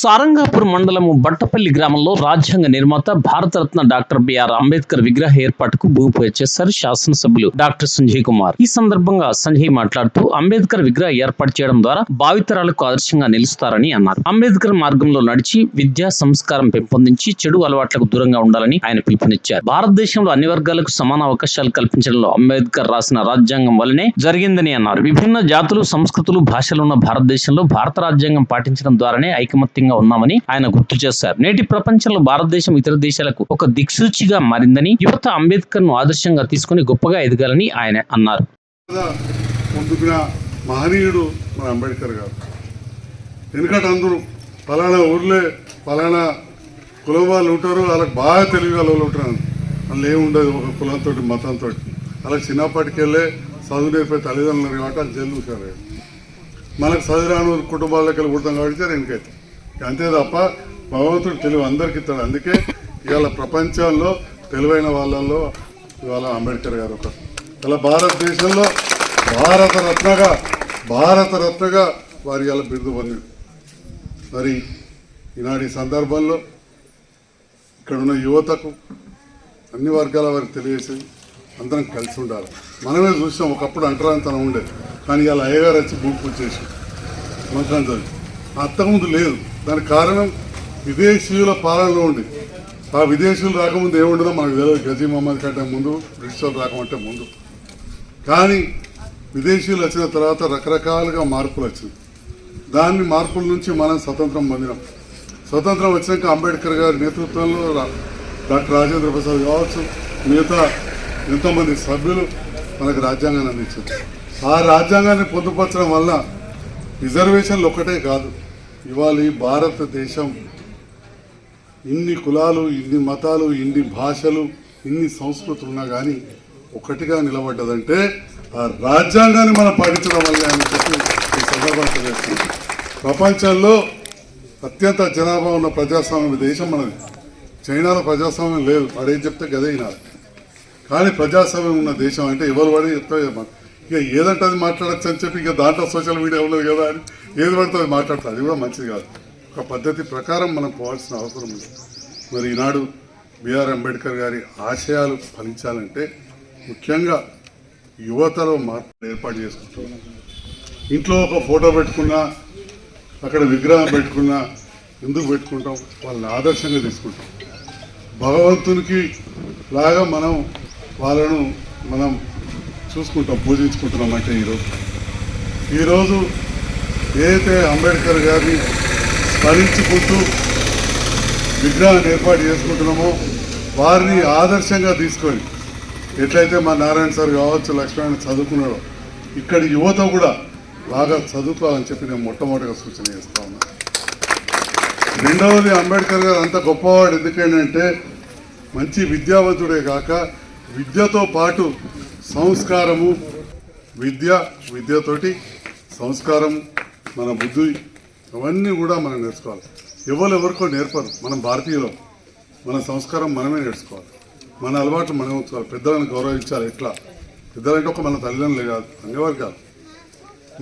సారంగాపూర్ మండలము బట్టపల్లి గ్రామంలో రాజ్యాంగ నిర్మాత భారతరత్న డాక్టర్ బిఆర్ అంబేద్కర్ విగ్రహ ఏర్పాటుకు భూమి పూజ చేశారు శాసనసభ్యులు డాక్టర్ సంజయ్ కుమార్. ఈ సందర్భంగా సంజయ్ మాట్లాడుతూ అంబేద్కర్ విగ్రహ ఏర్పాటు చేయడం ద్వారా భావితరాలకు ఆదర్శంగా నిలుస్తారని అన్నారు. అంబేద్కర్ మార్గంలో నడిచి విద్యా సంస్కారం పెంపొందించి చెడు అలవాట్లకు దూరంగా ఉండాలని ఆయన పిలుపునిచ్చారు. భారతదేశంలో అన్ని వర్గాలకు సమాన అవకాశాలు కల్పించడంలో అంబేద్కర్ రాసిన రాజ్యాంగం వల్లనే జరిగిందని అన్నారు. విభిన్న జాతులు సంస్కృతులు భాషలు ఉన్న భారతదేశంలో భారత రాజ్యాంగం పాటించడం ద్వారానే ఐకమత్యంగా ఉన్నామని ఆయన గుర్తు చేశారు. నేటి ప్రపంచంలో భారతదేశం ఇతర దేశాలకు ఒక దిక్సూచిగా మారిందని యువత అంబేద్కర్ను ఆదర్శంగా తీసుకుని గొప్పగా ఎదగాలని ఆయన అన్నారు. మహనీయుడు మన అంబేద్కర్ గారు. ఎందుకంటే అందరూ ఫలానా ఊర్లే ఫలానా కులం వాళ్ళు ఉంటారు వాళ్ళకి బాగా తెలివి వాళ్ళు ఉంటారు. వాళ్ళు ఏముండదు ఒక కులంతో మతంతో అలా చిన్నప్పటికెళ్ళే చదువు నేర్పే తల్లిదండ్రులు కాబట్టి వాళ్ళు జల్లు మనకు మనకు చదిరాను కుటుంబాల్లోకి వెళ్ళి కుడతాం కాబట్టి వెనకైతే. అంతే తప్ప భగవంతుడు తెలివి అందరికి ఇస్తాడు. అందుకే ఇవాళ ప్రపంచంలో తెలివైన వాళ్ళల్లో ఇవాళ అంబేద్కర్ గారు ఒకరు. ఇలా భారతదేశంలో భారతరత్నగా భారతరత్నగా భారత రత్నగా వారి ఇవాళ బిరుదు పొందింది మరి ఈనాటి సందర్భంలో ఇక్కడ ఉన్న యువతకు అన్ని వర్గాల వారికి తెలియజేసి అందరం కలిసి ఉండాలి. మనమే చూసాం ఒకప్పుడు అంటరాంతనం ఉండేది కానీ ఇవాళ అయ్యగారు వచ్చి భూమి పూజ చేసి మంత్రం చదివి అంతకుముందు లేదు. దానికి కారణం విదేశీయుల పాలనలో ఉండి ఆ విదేశీయులు రాకముందు ఏముండదో మనకు తెలియదు. గజీ మహమ్మద్ కంటే ముందు బ్రిటిష్ వాళ్ళు రాకమంటే ముందు. కానీ విదేశీయులు వచ్చిన తర్వాత రకరకాలుగా మార్పులు వచ్చింది దాన్ని మార్పుల నుంచి మనం స్వతంత్రం పొందినాం. స్వతంత్రం వచ్చినాక అంబేద్కర్ గారి నేతృత్వంలో రా- డాక్టర్ రాజేంద్ర ప్రసాద్ కావచ్చు మిగతా ఎంతోమంది సభ్యులు మనకు రాజ్యాంగాన్ని అందించారు. ఆ రాజ్యాంగాన్ని పొందుపరచడం వల్ల రిజర్వేషన్లు ఒక్కటే కాదు. ఇవాళ ఈ భారతదేశం ఇన్ని కులాలు ఇన్ని మతాలు ఇన్ని భాషలు ఇన్ని సంస్కృతులు ఉన్నా కానీ ఒకటిగా నిలబడ్డదంటే ఆ రాజ్యాంగాన్ని మనం పాటించడం వల్ల అని చెప్పి ఈ సందర్భంగా ప్రపంచంలో అత్యంత జనాభా ఉన్న ప్రజాస్వామ్య దేశం మనది. చైనాలో ప్రజాస్వామ్యం లేదు. వాడేం చెప్తే గదే కానీ ప్రజాస్వామ్యం ఉన్న దేశం అంటే ఎవరు పడి చెప్తే ఇక ఏదంటే అది మాట్లాడచ్చు అని చెప్పి ఇక దాంట్లో సోషల్ మీడియా ఉన్నది కదా అని ఏది పడితే అది మాట్లాడతారు. అది కూడా మంచిది కాదు. ఒక పద్ధతి ప్రకారం మనం పోవాల్సిన అవసరం ఉంది. మరి ఈనాడు బిఆర్ అంబేద్కర్ గారి ఆశయాలు ఫలించాలంటే ముఖ్యంగా యువతలో మార్పు ఏర్పాటు చేసుకుంటున్నాం ఇంట్లో ఒక ఫోటో పెట్టుకున్నా అక్కడ విగ్రహం పెట్టుకున్నా ఎందుకు పెట్టుకుంటాం? వాళ్ళని ఆదర్శంగా తీసుకుంటాం. భగవంతునికి లాగా మనం వాళ్ళను మనం చూసుకుంటాం పూజించుకుంటున్నాం అంటే ఈరోజు ఈరోజు ఏదైతే అంబేద్కర్ గారిని స్మరించుకుంటూ విగ్రహాన్ని ఏర్పాటు చేసుకుంటున్నామో వారిని ఆదర్శంగా తీసుకొని ఎట్లయితే మా నారాయణ సార్ కావచ్చు లక్ష్మణ్ చదువుకున్నాడో ఇక్కడ యువత కూడా బాగా చదువుకోవాలని చెప్పి నేను మొట్టమొదటిగా సూచన చేస్తా ఉన్నా. రెండవది అంబేద్కర్ గారు అంత గొప్పవాడు ఎందుకంటే మంచి విద్యావంతుడే కాక విద్యతో పాటు సంస్కారము విద్య విద్యతోటి సంస్కారం మన బుద్ధి అవన్నీ కూడా మనం నేర్చుకోవాలి. ఎవరు ఎవరికో నేర్పరు. మనం భారతీయులం. మన సంస్కారం మనమే నేర్చుకోవాలి. మన అలవాట్లు మనం ఉంచుకోవాలి పెద్దలను గౌరవించాలి. ఎట్లా? పెద్దలంటే ఒక మన తల్లిదండ్రులు కాదు అన్నివారు కాదు.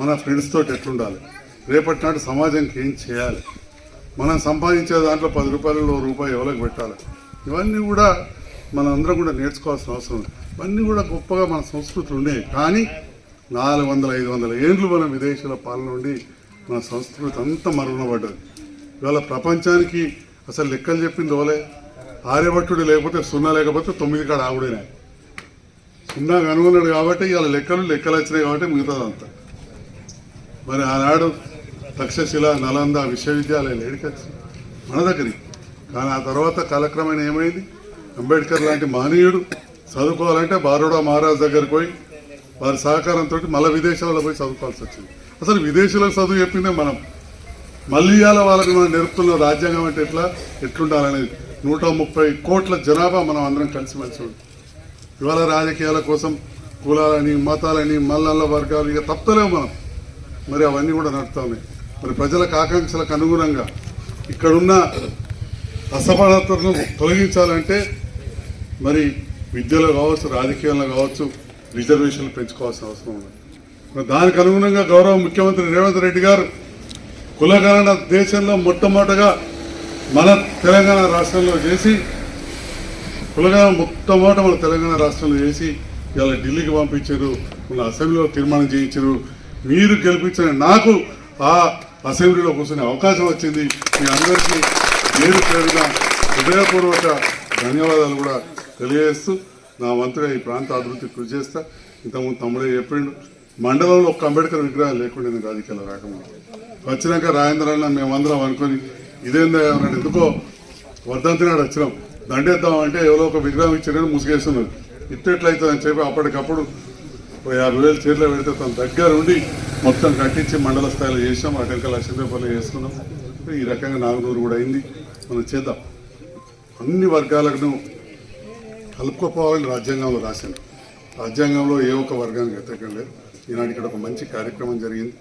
మన ఫ్రెండ్స్ తోటి ఎట్లుండాలి? రేపటి నాటి సమాజానికి ఏం చేయాలి? మనం సంపాదించే దాంట్లో పది రూపాయలలో రూపాయి ఎవరికి పెట్టాలి? ఇవన్నీ కూడా మనం అందరం కూడా నేర్చుకోవాల్సిన అవసరం ఇవన్నీ కూడా గొప్పగా మన సంస్కృతులు ఉండేవి కానీ నాలుగు వందల ఐదు వందల ఏండ్లు మనం విదేశీయుల పాలన నుండి మన సంస్కృతి అంతా మరుగునపడ్డది ఇవాళ ప్రపంచానికి అసలు లెక్కలు చెప్పింది ఓలే ఆర్యభట్టుడు లేకపోతే సున్నా లేకపోతే తొమ్మిది కాడ ఆవిడేనే. సున్నా కనుగొన్నాడు కాబట్టి ఇవాళ లెక్కలు లెక్కలు వచ్చినాయి కాబట్టి మిగతాదంతా. మరి ఆనాడు తక్షశిల నలంద విశ్వవిద్యాలయాలు వచ్చి మన దగ్గరికి. కానీ ఆ తర్వాత కాలక్రమేణ ఏమైంది? అంబేద్కర్ లాంటి మహనీయుడు చదువుకోవాలంటే బారోడా మహారాజ్ దగ్గరికి పోయి వారి సహకారంతో మళ్ళీ విదేశాలలో పోయి చదువుకోవాల్సి వచ్చింది. అసలు విదేశీయులకు చదువు చెప్పిందే మనం. మళ్ళీ ఇవాళ వాళ్ళకి మనం నేర్పుతున్న రాజ్యాంగం అంటే ఎట్లా? ఎట్లుండాలనేది. నూట ముప్పై కోట్ల జనాభా మనం అందరం కలిసిమెలిసి ఉంది ఇవాళ రాజకీయాల కోసం కులాలని మతాలని మల్లల్ల వర్గాలు ఇక తప్పలేము మనం. మరి అవన్నీ కూడా నడుస్తూ ఉన్నాయి మరి ప్రజలకు ఆకాంక్షలకు అనుగుణంగా ఇక్కడున్న అసమానతలను తొలగించాలంటే మరి విద్యలో కావచ్చు రాజకీయాల్లో కావచ్చు రిజర్వేషన్లు పెంచుకోవాల్సిన అవసరం ఉంది. మరి దానికి అనుగుణంగా గౌరవ ముఖ్యమంత్రి రేవంత్ రెడ్డి గారు కులగణన దేశంలో మొట్టమొదటగా మన తెలంగాణ రాష్ట్రంలో చేసి కులగణన మొట్టమొదట మన తెలంగాణ రాష్ట్రంలో చేసి ఇలా ఢిల్లీకి పంపించారు మన అసెంబ్లీలో తీర్మానం చేయించారు. మీరు గెలిపించిన నాకు ఆ అసెంబ్లీలో కూర్చునే అవకాశం వచ్చింది. మీ అందరికీ నేను పేరుగా హృదయపూర్వక ధన్యవాదాలు కూడా తెలియజేస్తూ నా వంతుగా ఈ ప్రాంత అభివృద్ధి కృషి చేస్తా. ఇంతకుముందు తమ్ముడే చెప్పిండు మండలంలో ఒక అంబేద్కర్ విగ్రహం లేకుండా నేను రాజకీయాలు రాకముందు. వచ్చినాక రాజేంద్రన్న మేమందరం అనుకొని ఇదేందా ఎందుకో వర్ధంతి నాడు వచ్చినాం. దండేద్దాం అంటే ఎవరో ఒక విగ్రహం ఇచ్చారని ముసుగేస్తున్నారు. ఇట్టెట్లయితుంది అని చెప్పి అప్పటికప్పుడు యాభై వేలు చీరలో పెడితే తన దగ్గర ఉండి మొత్తం కట్టించి మండల స్థాయిలో చేసాం అటెంక లక్ష రూపాయలు చేసుకున్నాం ఈ రకంగా నాగనూరు కూడా అయింది. మనం చేద్దాం. అన్ని వర్గాలను కలుపుకోపోవాలని రాజ్యాంగంలో రాశాను. రాజ్యాంగంలో ఏ ఒక్క వర్గానికి వ్యతిరేకం లేదు. ఈనాడు ఇక్కడ ఒక మంచి కార్యక్రమం జరిగింది.